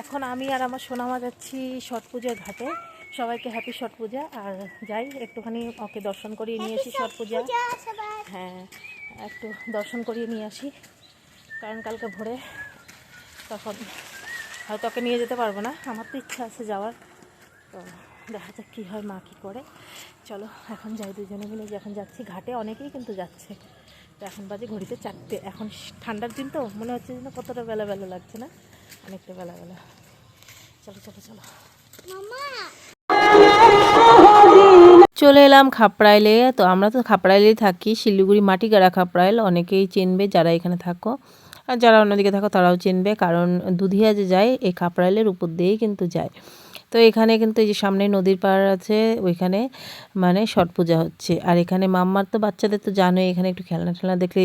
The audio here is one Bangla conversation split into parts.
এখন আমি আর আমার সোনামা যাচ্ছি ছট পূজার ঘাটে। সবাইকে হ্যাপি ছট পূজা। আর যাই একটুখানি ওকে দর্শন করিয়ে নিয়ে আসি ছট পূজা। হ্যাঁ একটু দর্শন করিয়ে নিয়ে আসি। কারণ কালকে ভোরে তখন হয়তো ওকে নিয়ে যেতে পারব না। আমার তো ইচ্ছা আছে যাওয়ার। তো দেখা যাক কী হয় মা কী করে। চলো এখন যাই দুজনে মিলে। যখন যাচ্ছি ঘাটে অনেকেই কিন্তু যাচ্ছে। তো এখন বাজে ঘড়িতে চারটে। এখন ঠান্ডার দিন তো মনে হচ্ছে যেন কতটা বেলা বেলা লাগছে না। অনেকটা বেলা বেলা চলো চলো চলো। চলে এলাম খাপড়াইলে। তো আমরা তো খাপড়াইলেই থাকি। শিলিগুড়ি মাটিগাড়া খাপড়াইল। অনেকেই চিনবে যারা এখানে থাকো। আর যারা অন্যদিকে থাকো তারাও চিনবে। কারণ দুধিয়া যে যায় এই খাপড়াইলের উপর দিয়েই কিন্তু যায়। তো এখানে কিন্তু এই যে সামনে নদীর পাড় আছে, ওইখানে মানে ছট পূজা হচ্ছে। আর এখানে মাম্মার তো বাচ্চাদের তো জানোই, এখানে একটু খেলনা টেলনা দেখলে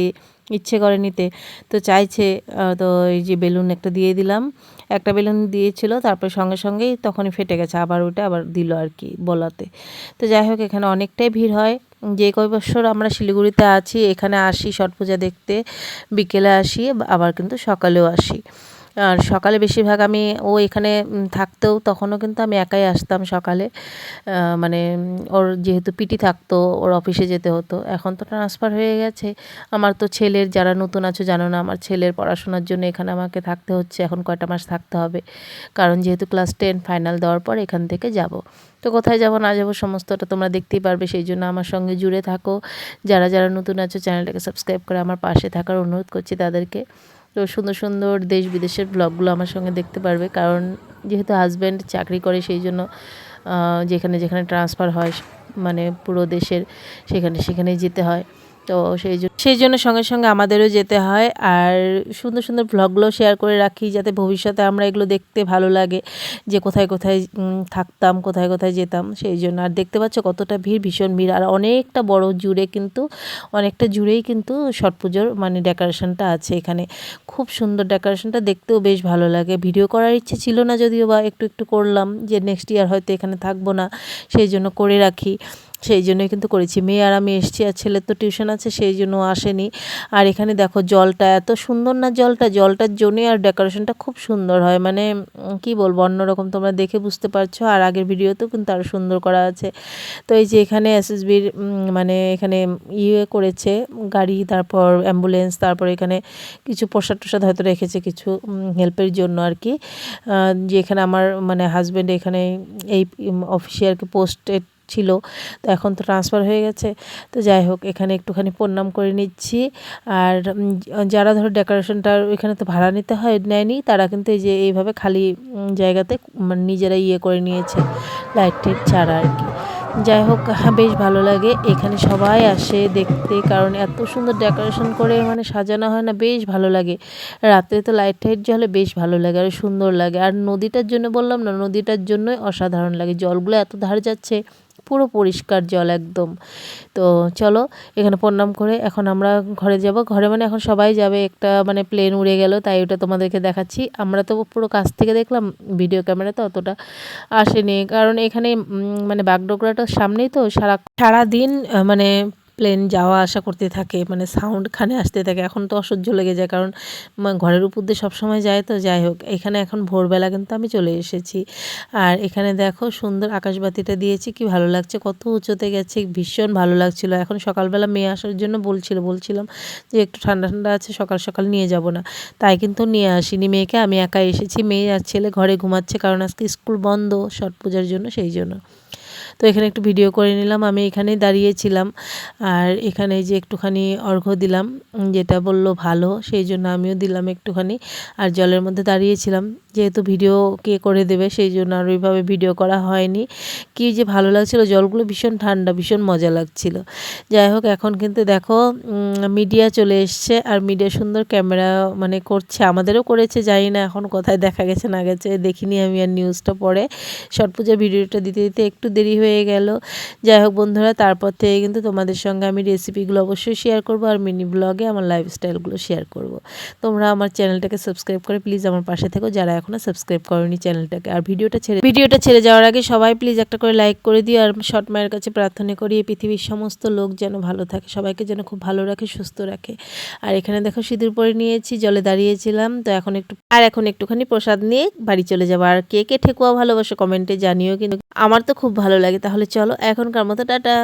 ইচ্ছে করে নিতে। তো চাইছে তো এই যে বেলুন একটা দিয়ে দিলাম। একটা বেলুন দিয়েছিল, তারপরে সঙ্গে সঙ্গেই তখনই ফেটে গেছে, আবার ওইটা আবার দিল আর কি বলাতে। তো যাই হোক, এখানে অনেকটাই ভিড় হয়। যে কয় বছর আমরা শিলিগুড়িতে আছি, এখানে আসি ছট পূজা দেখতে, বিকেলে আসি, আবার কিন্তু সকালেও আসি। আর সকালে বেশিরভাগ আমি ও এখানে থাকতেও তখনও কিন্তু আমি একাই আসতাম সকালে। মানে ওর যেহেতু পিটি থাকতো, ওর অফিসে যেতে হতো। এখন তো ট্রান্সফার হয়ে গেছে। আমার তো ছেলের যারা নতুন আছো জানো না, আমার ছেলের পড়াশোনার জন্য এখানে আমাকে থাকতে হচ্ছে। এখন কয়টা মাস থাকতে হবে? কারণ যেহেতু ক্লাস টেন ফাইনাল দেওয়ার পর এখান থেকে যাব। তো কোথায় যাব, না যাব, সমস্তটা তোমরা দেখতেই পারবে। সেই জন্য আমার সঙ্গে জুড়ে থাকো। যারা যারা নতুন আছো, চ্যানেলটাকে সাবস্ক্রাইব করে আমার পাশে থাকার অনুরোধ করছি তাদেরকে। তো সুন্দর সুন্দর দেশ বিদেশের ব্লগগুলো আমার সঙ্গে দেখতে পারবে। কারণ যেহেতু হাজব্যান্ড চাকরি করে, সেই জন্য যেখানে যেখানে ট্রান্সফার হয় মানে পুরো দেশের, সেখানে সেখানে যেতে হয়। তো সেই জন্য সেই জন্য সঙ্গে সঙ্গে আমাদেরও যেতে হয়। আর সুন্দর সুন্দর ব্লগগুলো শেয়ার করে রাখি যাতে ভবিষ্যতে আমরা এগুলো দেখতে ভালো লাগে। যে কোথায় কোথায় থাকতাম, কোথায় কোথায় যেতাম, সেই জন্য। আর দেখতে পাচ্ছ কতটা ভিড়, ভীষণ ভিড়। আর অনেকটা বড় জুড়ে কিন্তু, অনেকটা জুড়েই কিন্তু ছট পুজোর মানে ডেকোরেশনটা আছে এখানে। খুব সুন্দর ডেকোরেশনটা দেখতেও বেশ ভালো লাগে। ভিডিও করার ইচ্ছে ছিল না যদিও বা একটু একটু করলাম যে নেক্সট ইয়ার হয়তো এখানে থাকব না, সেই জন্য করে রাখি। সেই জন্যই কিন্তু করেছি। মেয়ে আর আমি এসছি আর ছেলের তো টিউশন আছে, সেই জন্য আসেনি। আর এখানে দেখো জলটা এত সুন্দর না জলটা, জলটার জন্যই আর ডেকোরেশনটা খুব সুন্দর হয়। মানে কি বলব, অন্যরকম তোমরা দেখে বুঝতে পারছ। আর আগের ভিডিওতেও কিন্তু আরও সুন্দর করা আছে। তো এই যে এখানে এসএসবির মানে এখানে ইয়ে করেছে গাড়ি, তারপর অ্যাম্বুলেন্স, তারপর এখানে কিছু প্রসাদ টসাদ হয়তো রেখেছে কিছু হেল্পের জন্য আর কি। যে এখানে আমার মানে হাজব্যান্ড এখানে এই অফিসে আর কি পোস্টেড ছিল। তো এখন তো ট্রান্সফার হয়ে গেছে। তো যাই হোক এখানে একটুখানি প্রণাম করে নিচ্ছি। আর যারা ধরো ডেকোরেশনটা এখানে তো ভাড়া নিতে হয় নেয়নি তারা কিন্তু এই যে এইভাবে খালি জায়গাতে মানে নিজেরা ইয়ে করে নিয়েছে লাইট টাইট ছাড়া আর কি। যাই হোক হ্যাঁ, বেশ ভালো লাগে। এখানে সবাই আসে দেখতে কারণ এত সুন্দর ডেকোরেশন করে মানে সাজানো হয় না বেশ ভালো লাগে। রাত্রে তো লাইট টাইট জ্বলে বেশ ভালো লাগে আর সুন্দর লাগে। আর নদীটার জন্য বললাম না নদীটার জন্যই অসাধারণ লাগে। জলগুলো এত ধার যাচ্ছে পুরো পরিষ্কার জল একদম। তো চলো, এখানে প্রণাম করে এখন আমরা ঘরে যাব। ঘরে মানে এখন সবাই যাবে, একটা মানে প্লেন উড়ে গেল, তাই ওটা তোমাদেরকে দেখাচ্ছি। আমরা তো পুরো কাছ থেকে দেখলাম ভিডিও ক্যামেরাতে অতটা আসেনি। কারণ এখানে মানে বাগডোগরাটার সামনেই তো সারা সারাদিন মানে প্লেন যাওয়া আসা করতে থাকে মানে সাউন্ড খানে আসতে থাকে, এখন তো অসহ্য লেগে যায়, কারণ ঘরের উপর দিয়ে সবসময় যায় তো যাই হোক, এখানে এখন ভোরবেলা কিন্তু আমি চলে এসেছি। আর এখানে দেখো সুন্দর আকাশবাতিটা দিয়েছি, কি ভালো লাগছে, কত উঁচুতে গেছে, ভীষণ ভালো লাগছিল। এখন সকালবেলা মেয়ে আসার জন্য বলছিল, বলছিলাম যে একটু ঠান্ডা ঠান্ডা আছে, সকাল সকাল নিয়ে যাব না। তাই কিন্তু নিয়ে আসিনি মেয়েকে, আমি একা এসেছি, মেয়ে আর ছেলে ঘরে ঘুমাচ্ছে, কারণ আজকে স্কুল বন্ধ, ছট পূজার জন্য, সেই জন্য। তো এখানে একটু ভিডিও করে নিলাম। আমি এখানেই দাঁড়িয়েছিলাম আর এখানে যে একটুখানি অর্ঘ্য দিলাম, যেটা বলল ভালো, সেই জন্য আমিও দিলাম একটুখানি। আর জলের মধ্যে দাঁড়িয়েছিলাম যেহেতু ভিডিও কে করে দেবে, সেই জন্য আর ওইভাবে ভিডিও করা হয়নি। কি যে ভালো লাগছিল, জলগুলো ভীষণ ঠান্ডা, ভীষণ মজা লাগছিল। যাই হোক, এখন কিন্তু দেখো মিডিয়া চলে এসছে আর মিডিয়া সুন্দর ক্যামেরা মানে করছে। আমাদেরও করেছে, জানি না এখন কোথায় দেখা গেছে, না গেছে, দেখিনি আমি আর নিউজটা পরে। ছট পূজার ভিডিওটা দিতে দিতে একটু দেরি হয়ে গেল। যাই হোক বন্ধুরা, তারপর থেকে কিন্তু তোমাদের সঙ্গে আমি রেসিপিগুলো অবশ্যই শেয়ার করব আর মিনি ব্লগে আমার লাইফস্টাইলগুলো শেয়ার করব। তোমরা আমার চ্যানেলটাকে সাবস্ক্রাইব করে প্লিজ আমার পাশে থেকো। যারা এখনও সাবস্ক্রাইব করনি চ্যানেলটাকে আর ভিডিওটা ছেড়ে ভিডিওটা ছেড়ে যাওয়ার আগে সবাই প্লিজ একটা করে লাইক করে দিও আর শর্ট মায়ের কাছে প্রার্থনা করি এই পৃথিবীর সমস্ত লোক যেন ভালো থাকে, সবাইকে যেন খুব ভালো রাখে, সুস্থ রাখে। আর এখানে দেখো সিঁদুর পরে নিয়েছি, জলে দাঁড়িয়েছিলাম, তো এখন একটু আর এখন একটুখানি প্রসাদ নিয়ে বাড়ি চলে যাব। আর কে কে ঠেকুয়া ভালোবাসো কমেন্টে জানিও কিন্তু আমার তো খুব ভালো লাগে, তাহলে চলো এখনকার মতো টাটা।